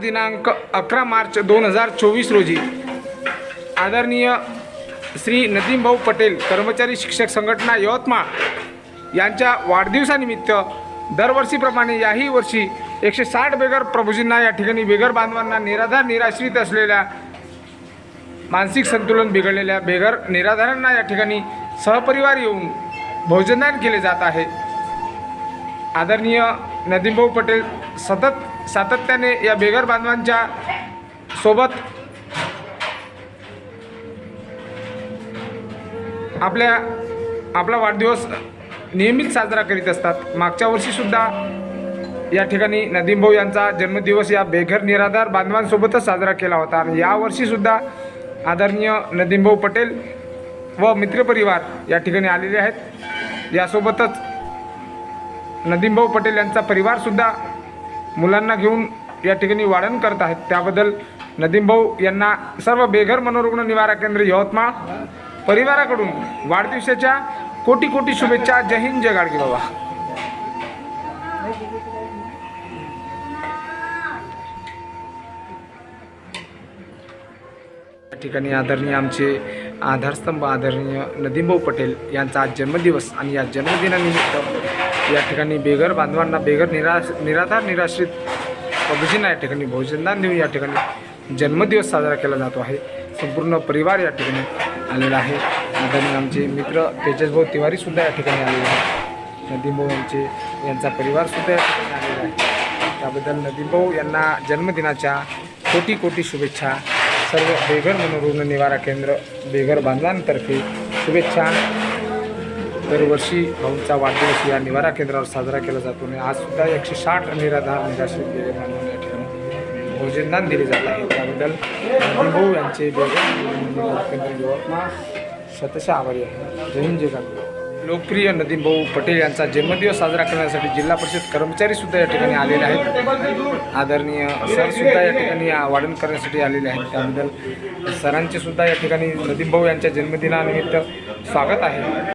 दिनांक अकरा मार्च दोन हजार चोवीस रोजी आदरणीय श्री नदीमभाऊ पटेल कर्मचारी शिक्षक संघटना यवतमाळ यांच्या वाढदिवसानिमित्त दरवर्षीप्रमाणे याही वर्षी एकशे साठ बेगर प्रभूजींना या ठिकाणी बेगर बांधवांना निराधार निराश्रित असलेल्या मानसिक संतुलन बिघडलेल्या बेघर निराधारांना या ठिकाणी सहपरिवार येऊन भोजनदान केले जात आहे. आदरणीय नदीमभाऊ पटेल सतत सातत्याने या बेघर बांधवांच्या सोबत आपल्या आपला वाढदिवस नियमित साजरा करीत असतात. मागच्या वर्षीसुद्धा या ठिकाणी नदीमभाऊ यांचा जन्मदिवस या बेघर निराधार बांधवांसोबतच साजरा केला होता. आणि यावर्षीसुद्धा आदरणीय नदीमभाऊ पटेल व मित्रपरिवार या ठिकाणी आलेले आहेत. यासोबतच नदीमभाऊ पटेल यांचा परिवारसुद्धा मुलांना घेऊन या ठिकाणी वाढण करत आहेत. त्याबद्दल नदीमभाऊ यांना सर्व बेघर मनोरुग्ण निवारा केंद्र यवतमाळ परिवाराकडून वाढदिवसाच्या कोटी कोटी शुभेच्छा. जय हिंद जय गाडगे बाबा. या ठिकाणी आदरणीय आमचे आधारस्तंभ आदरणीय नदीमभाऊ पटेल यांचा आज जन्मदिवस आणि या जन्मदिनानिमित्त या ठिकाणी बेघर बांधवांना बेघर निराश निराधार निराश्रित प्रभूजींना या ठिकाणी भोजनदान देऊन या ठिकाणी जन्मदिवस साजरा केला जातो आहे. संपूर्ण परिवार या ठिकाणी आलेला आहे. आदरणीय आमचे मित्र तेजसभाऊ तिवारीसुद्धा या ठिकाणी आलेले आहेत. नदीमभाऊ यांचे यांचा परिवारसुद्धा या ठिकाणी आलेला आहे. त्याबद्दल नदीमभाऊ यांना जन्मदिनाच्या कोटी कोटी शुभेच्छा. सर्व बेघर मनोरुग्ण निवारा केंद्र बेघर बांधवांतर्फे शुभेच्छा. दरवर्षी भाऊंचा वाढदिवस या निवारा केंद्रावर साजरा केला जातो आणि आजसुद्धा एकशे साठ निराधार निराश्रित गेले मानून या ठिकाणी भोजनदान दिले जात आहे. त्याबद्दल भाऊ यांचे केंद्र यवतमाळ शतशः आभारी आहे. जय हिंद जय गांधी. लोकप्रिय नदीमभाऊ पटेल यांचा जन्मदिवस साजरा करण्यासाठी जिल्हा परिषद कर्मचारी सुद्धा या ठिकाणी आलेले आहेत. आदरणीय सर सुद्धा या ठिकाणी वाढण करण्यासाठी आलेले आहेत. त्याबद्दल सरांचे सुद्धा या ठिकाणी नदीमभाऊ यांच्या जन्मदिनानिमित्त स्वागत आहे.